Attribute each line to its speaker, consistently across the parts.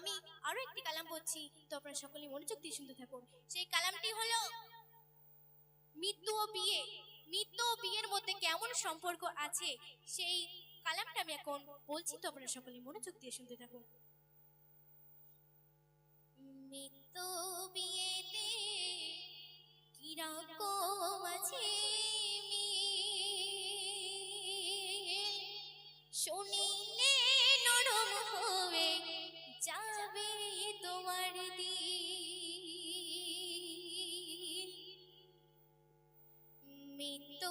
Speaker 1: আমি আরও একটি কালাম পড়ছি তো আপনারা সকলে মনোযোগ দিয়ে শুনতে থাকুন। সেই কালামটি হলো, মৃত্যু ও বিয়ে। মৃত্যু ও বিয়ের মধ্যে কেমন সম্পর্ক আছে? সেই কালামটা আমি এখন বলছি, তো আপনারা সকলে মনোযোগ দিয়ে শুনতে থাকুন। মৃত্যু বিয়েতে কীরকম আছে? মৃত্যু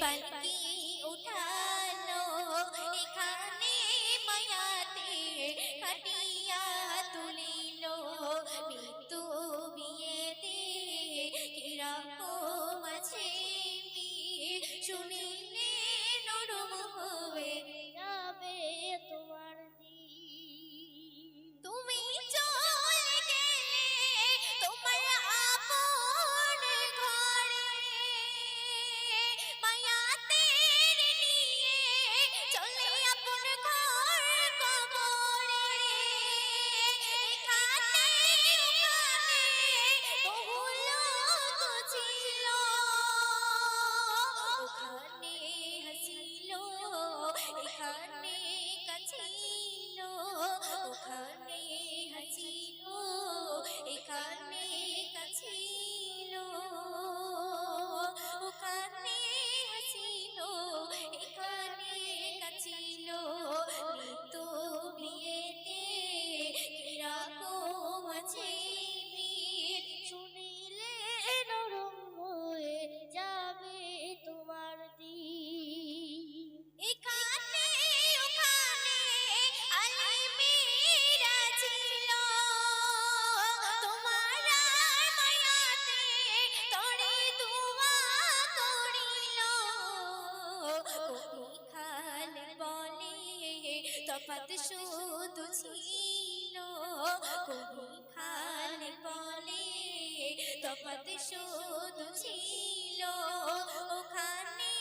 Speaker 1: 一。般 তফাত শুধু ছিল, কবি খান বলে তফাত শুধু ছিল, ওখানে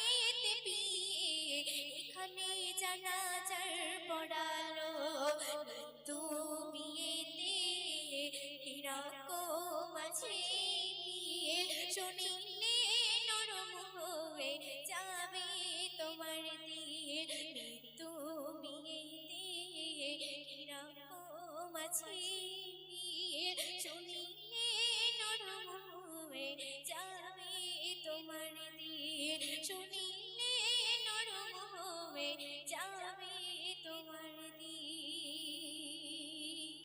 Speaker 1: বিয়ে এখানে জানাজার পড়ালো, মৃত্যু বিয়েতে কীরকম আছে বিয়ে শুনিলে নরম হয়ে আছে বিয়ে শুনিলে নরম যাবে তোমার